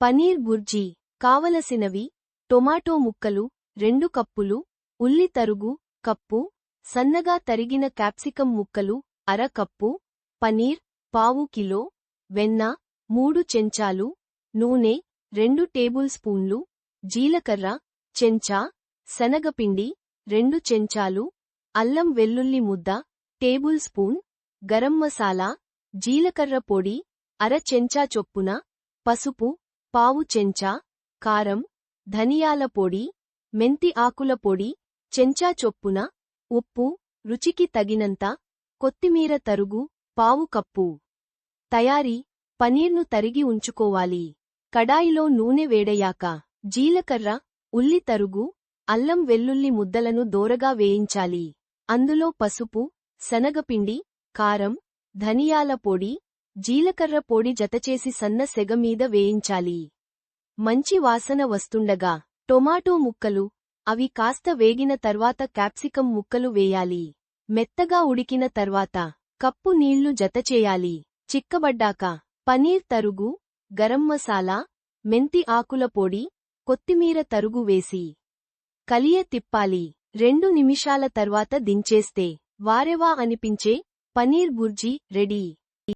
పనీర్ బుర్జీ కావలసినవి టొమాటో ముక్కలు రెండు కప్పులు ఉల్లి తరుగు కప్పు సన్నగా తరిగిన క్యాప్సికం ముక్కలు అర కప్పు పనీర్ పావు కిలో వెన్న మూడు చెంచాలు నూనె రెండు టేబుల్ స్పూన్లు జీలకర్ర చెంచా శనగపిండి రెండు చెంచాలు అల్లం వెల్లుల్లి ముద్ద టేబుల్ స్పూన్ గరం మసాలా జీలకర్ర పొడి అర చెంచా చొప్పున పసుపు పావు చెంచా కారం ధనియాల పొడి మెంతి ఆకుల పొడి చెంచా చొప్పున ఉప్పు రుచికి తగినంత కొత్తిమీర తరుగు పావు కప్పు. తయారీ పనీర్ను తరిగి ఉంచుకోవాలి. కడాయిలో నూనె వేడయాక జీలకర్ర ఉల్లి తరుగు అల్లం వెల్లుల్లి ముద్దలను దోరగా వేయించాలి. అందులో పసుపు శనగపిండి కారం ధనియాల పొడి జీలకర్ర పొడి జతచేసి సన్న సెగ మీద వేయించాలి. మంచి వాసన వస్తుండగా టొమాటో ముక్కలు అవి కాస్త వేగిన తర్వాత క్యాప్సికం ముక్కలు వేయాలి. మెత్తగా ఉడికిన తర్వాత కప్పు నీళ్ళు జతచేయాలి చిక్కబడ్డాక పనీర్ తరుగు గరం మసాలా మెంతి ఆకుల పొడి కొత్తిమీర తరుగు వేసి కలియ తిప్పాలి. రెండు నిమిషాల తర్వాత దించేస్తే వారెవా అనిపించే పనీర్ బుర్జీ రెడీ.